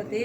ਅਤੇ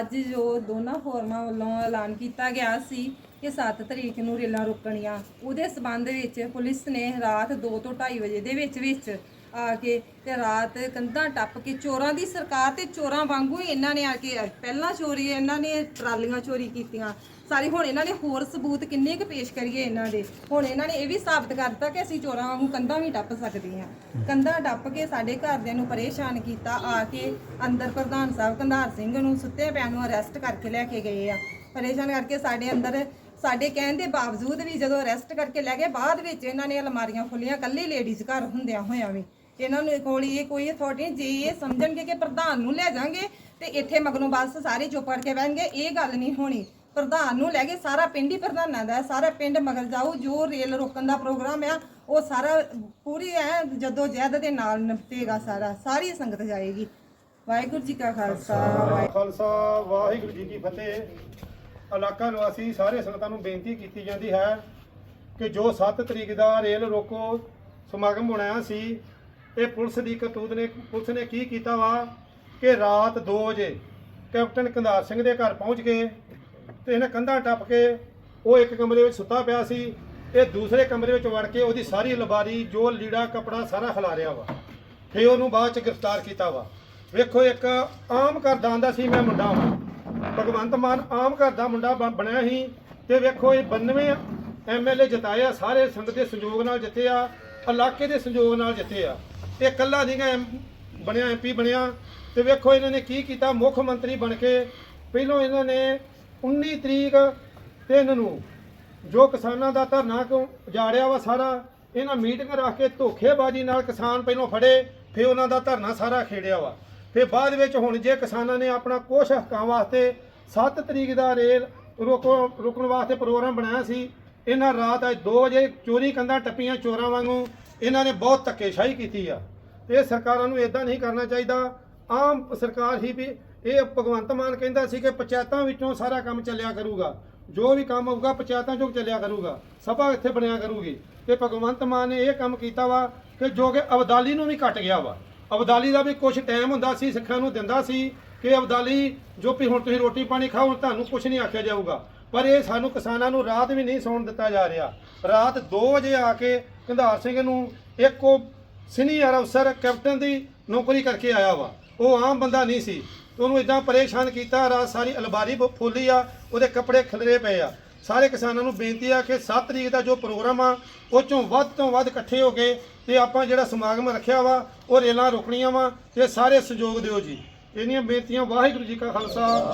ਅੱਜ ਜੋ ਦੋਨਾਂ ਫੋਰਮਾਂ ਵੱਲੋਂ ਐਲਾਨ ਕੀਤਾ ਗਿਆ ਸੀ ਕਿ 7 ਤਰੀਕ ਨੂੰ ਰੇਲਾਂ ਰੋਕਣੀਆਂ, ਉਹਦੇ ਸਬੰਧ ਵਿੱਚ ਪੁਲਿਸ ਨੇ ਰਾਤ 2 ਤੋਂ 2:30 ਵਜੇ ਦੇ ਵਿੱਚ ਵਿੱਚ ਆ ਕੇ ਤੇ ਰਾਤ ਕੰਧਾਂ ਟੱਪ ਕੇ ਚੋਰਾਂ ਦੀ ਸਰਕਾਰ ਤੇ ਚੋਰਾਂ ਵਾਂਗੂ ਹੀ ਇਹਨਾਂ ਨੇ ਆ ਕੇ ਪਹਿਲਾਂ ਚੋਰੀ, ਇਹਨਾਂ ਨੇ ਟਰਾਲੀਆਂ ਚੋਰੀ ਕੀਤੀਆਂ। ਸਾਰੀ ਹੁਣ ਇਹਨਾਂ ਨੇ ਹੋਰ ਸਬੂਤ ਕਿੰਨੇ ਕੁ ਪੇਸ਼ ਕਰੀਏ ਇਹਨਾਂ ਦੇ? ਹੁਣ ਇਹਨਾਂ ਨੇ ਇਹ ਵੀ ਸਾਬਤ ਕਰ ਦਿੱਤਾ ਕਿ ਅਸੀਂ ਚੋਰਾਂ ਵਾਂਗੂ ਕੰਧਾਂ ਵੀ ਟੱਪ ਸਕਦੇ ਹਾਂ। ਕੰਧਾਂ ਟੱਪ ਕੇ ਸਾਡੇ ਘਰਦਿਆਂ ਨੂੰ ਪਰੇਸ਼ਾਨ ਕੀਤਾ, ਆ ਕੇ ਅੰਦਰ ਪ੍ਰਧਾਨ ਸਾਹਿਬ ਕੰਧਾਰ ਸਿੰਘ ਨੂੰ ਸੁੱਤੇ ਪਿਆ ਨੂੰ ਅਰੈਸਟ ਕਰਕੇ ਲੈ ਕੇ ਗਏ ਆ। ਪਰੇਸ਼ਾਨ ਕਰਕੇ ਸਾਡੇ ਅੰਦਰ, ਸਾਡੇ ਕਹਿਣ ਦੇ ਬਾਵਜੂਦ ਵੀ ਜਦੋਂ ਅਰੈਸਟ ਕਰਕੇ ਲੈ ਗਏ, ਬਾਅਦ ਵਿੱਚ ਇਹਨਾਂ ਨੇ ਅਲਮਾਰੀਆਂ ਖੋਲੀਆਂ ਕੱਲੀ ਲੇਡੀਜ਼ ਘਰ ਹੁੰਦਿਆਂ ਹੋਇਆਂ ਵੀ। ਇਹਨਾਂ ਨੂੰ ਕੋਲ ਇਹ ਕੋਈ ਅਥਾਰਟੀ ਨਹੀਂ ਜੇ ਇਹ ਸਮਝਣਗੇ ਕਿ ਪ੍ਰਧਾਨ ਨੂੰ ਲੈ ਜਾਾਂਗੇ ਤੇ ਇੱਥੇ ਮਗਰੋਂ ਬਸ ਸਾਰੇ ਚੁੱਪ ਕਰਕੇ ਬਹਿਣਗੇ ਇਹ ਗੱਲ ਨਹੀਂ ਹੋਣੀ। ਪ੍ਰਧਾਨ ਨੂੰ ਲੈ ਕੇ ਸਾਰਾ ਪਿੰਡ ਹੀ ਪ੍ਰਧਾਨਾਂ ਦਾ ਹੈ, ਸਾਰਾ ਪਿੰਡ ਮਗਰ ਜਾਊ ਜੋ ਰੇਲ ਰੋਕਣ ਦਾ ਪ੍ਰੋਗਰਾਮ ਆ ਉਹ ਸਾਰਾ ਪੂਰੀ ਐ ਜਦੋਂ ਜਹਿਦ ਦੇ ਨਾਲ ਨਿਪਟੇਗਾ ਸਾਰਾ ਸਾਰੀ ਸੰਗਤ ਜਾਏਗੀ। ਵਾਹਿਗੁਰੂ ਜੀ ਕਾ ਖਾਲਸਾ ਵਾਹਿਗੁਰੂ ਖਾਲਸਾ ਵਾਹਿਗੁਰੂ ਜੀ ਕੀ ਫਤਿਹ। ਇਲਾਕਾ ਨਿਵਾਸੀ ਸਾਰੇ ਸੰਗਤਾਂ ਨੂੰ ਬੇਨਤੀ ਕੀਤੀ ਜਾਂਦੀ ਹੈ ਕਿ ਜੋ 7 ਤਰੀਕ ਦਾ ਰੇਲ ਰੋਕੋ ਸਮਾਗਮ ਬਣਾਇਆ ਸੀ ਇਹ ਪੁਲਿਸ ਦੀ ਕਰਤੂਤ ਨੇ, ਪੁਲਿਸ ਨੇ ਕੀ ਕੀਤਾ ਵਾ ਕਿ ਰਾਤ 2 ਵਜੇ ਕੈਪਟਨ ਕੰਧਾਰ ਸਿੰਘ ਦੇ ਘਰ ਪਹੁੰਚ ਕੇ ਤੇ ਇਹਨਾਂ ਕੰਧਾਂ ਟੱਪ ਕੇ ਉਹ ਇੱਕ ਕਮਰੇ ਵਿੱਚ ਸੁੱਤਾ ਪਿਆ ਸੀ, ਇਹ ਦੂਸਰੇ ਕਮਰੇ ਵਿੱਚ ਵੜ ਕੇ ਉਹਦੀ ਸਾਰੀ ਲਬਾਰੀ ਜੋ ਲੀੜਾ, ਕਪੜਾ ਸਾਰਾ ਖਿਲਾਰਿਆ ਵਾ। ਫਿਰ ਉਹਨੂੰ ਬਾਅਦ ਚ ਗ੍ਰਿਫਤਾਰ ਕੀਤਾ ਵਾ। ਵੇਖੋ ਇੱਕ ਆਮ ਘਰ ਦਾ ਆਂਦਾ ਸੀ, ਮੈਂ ਮੁੰਡਾ ਹਾਂ ਭਗਵੰਤ ਮਾਨ ਆਮ ਘਰ ਦਾ ਮੁੰਡਾ ਬ- ਬਣਿਆ ਸੀ ਤੇ ਵੇਖੋ ਇਹ 92 ਐਮਐਲਏ ਜਿਤਾਏ ਆ ਸਾਰੇ ਸੰਗਤ ਦੇ ਸੰਯੋਗ ਨਾਲ ਜਿੱਤੇ ਆ ਇਲਾਕੇ ਦੇ ਸੰਯੋਗ ਨਾਲ ਜਿੱਤੇ ਆ। ਇਹ ਇਕੱਲਾ ਨਹੀਂ ਗਾ, ਐਮ- ਬਣਿਆ ਐਮਪੀ ਬਣਿਆ। ਤੇ ਵੇਖੋ ਇਹਨਾਂ ਨੇ ਕੀ ਕੀਤਾ, ਮੁੱਖ ਮੰਤਰੀ ਬਣ ਕੇ ਪਹਿਲੋਂ ਇਹਨਾਂ ਨੇ 19 ਤਰੀਕ ਤਿੰਨ ਨੂੰ ਜੋ ਕਿਸਾਨਾਂ ਦਾ ਧਰਨਾ ਕਿਉਂ ਉਜਾੜਿਆ ਵਾ ਸਾਰਾ, ਇਹਨਾਂ ਮੀਟਿੰਗ ਰੱਖ ਕੇ ਧੋਖੇਬਾਜ਼ੀ ਨਾਲ ਕਿਸਾਨ ਪਹਿਲੋਂ ਫੜੇ, ਫਿਰ ਉਹਨਾਂ ਦਾ ਧਰਨਾ ਸਾਰਾ ਖੇੜਿਆ ਵਾ। ਫਿਰ ਬਾਅਦ ਵਿੱਚ ਹੁਣ ਜੇ ਕਿਸਾਨਾਂ ਨੇ ਆਪਣਾ ਕੁਛ ਹੱਕਾਂ ਵਾਸਤੇ 7 ਤਰੀਕ ਦਾ ਰੇਲ ਰੋਕੋ, ਰੁਕਣ ਵਾਸਤੇ ਪ੍ਰੋਗਰਾਮ ਬਣਾਇਆ ਸੀ ਇਹਨਾਂ ਰਾਤ ਅੱਜ 2 ਵਜੇ ਚੋਰੀ ਕੰਧਾਂ ਟੱਪੀਆਂ ਚੋਰਾਂ ਵਾਂਗੂ ਇਹਨਾਂ ਨੇ ਬਹੁਤ ਧੱਕੇਸ਼ਾਹੀ ਕੀਤੀ ਆ। ਇਹ ਸਰਕਾਰਾਂ ਨੂੰ ਇਦਾਂ ਨਹੀਂ ਕਰਨਾ ਚਾਹੀਦਾ। ਆਮ ਸਰਕਾਰ ਹੀ ਵੀ ਇਹ ਭਗਵੰਤ ਮਾਨ ਕਹਿੰਦਾ ਸੀ ਕਿ ਪੰਚਾਇਤਾਂ ਵਿੱਚੋਂ ਸਾਰਾ ਕੰਮ ਚੱਲਿਆ ਕਰੂਗਾ। ਜੋ ਵੀ ਕੰਮ ਹੋਊਗਾ ਪੰਚਾਇਤਾਂ ਚੋਂ ਚੱਲਿਆ ਕਰੂਗਾ। ਸਭਾ ਇੱਥੇ ਬਣਿਆ ਕਰੂਗੀ। ਤੇ ਭਗਵੰਤ ਮਾਨ ਨੇ ਇਹ ਕੰਮ ਕੀਤਾ ਵਾ ਕਿ ਜੋ ਕਿ ਅਬਦਾਲੀ ਨੂੰ ਵੀ ਘਟ ਗਿਆ ਵਾ। ਅਬਦਾਲੀ ਦਾ ਵੀ ਕੁਝ ਟਾਈਮ ਹੁੰਦਾ ਸੀ, ਸਿੱਖਾਂ ਨੂੰ ਦਿੰਦਾ ਸੀ ਕਿ ਅਬਦਾਲੀ, ਜੋ ਵੀ ਹੁਣ ਤੁਸੀਂ ਰੋਟੀ ਪਾਣੀ ਖਾਓ ਤੁਹਾਨੂੰ ਕੁਝ ਨਹੀਂ ਆਖਿਆ ਜਾਊਗਾ। ਪਰ ਇਹ ਸਾਨੂੰ ਕਿਸਾਨਾਂ ਨੂੰ ਰਾਤ ਵੀ ਨਹੀਂ ਸੌਣ ਦਿੱਤਾ ਜਾ ਰਿਹਾ। ਰਾਤ 2 ਵਜੇ ਆ ਕੇ ਕੰਧਾਰ ਸਿੰਘ ਨੂੰ ਇੱਕ ਉਹ ਸੀਨੀਅਰ ਅਫਸਰ, ਕੈਪਟਨ ਦੀ ਨੌਕਰੀ ਕਰਕੇ ਆਇਆ ਵਾ। ਉਹ ਆਮ ਬੰਦਾ ਨਹੀਂ ਸੀ। ਉਹਨੂੰ ਇਦਾਂ ਪਰੇਸ਼ਾਨ ਕੀਤਾ, ਰਾਤ ਸਾਰੀ ਅਲਬਾਰੀ ਬ- ਫੁੱਲੀ ਆ, ਉਹਦੇ ਕੱਪੜੇ ਖਿਲਰੇ ਪਏ ਆ। ਸਾਰੇ ਕਿਸਾਨਾਂ ਨੂੰ ਬੇਨਤੀ ਆ ਕਿ 7 ਤਰੀਕ ਦਾ ਜੋ ਪ੍ਰੋਗਰਾਮ ਆ, ਉਹ ਚੋਂ ਵੱਧ ਤੋਂ ਵੱਧ ਇਕੱਠੇ ਹੋ ਕੇ ਤੇ ਆਪਾਂ ਜਿਹੜਾ ਸਮਾਗਮ ਰੱਖਿਆ ਵਾ, ਉਹ ਰੇਲਾਂ ਰੁਕਣੀਆਂ ਵਾ ਤੇ ਸਾਰੇ ਸਹਿਯੋਗ ਦਿਓ ਜੀ। ਇਹਨੀਆਂ ਬੇਨਤੀਆਂ, ਵਾਹਿਗੁਰੂ ਜੀ ਕਾ ਖਾਲਸਾ।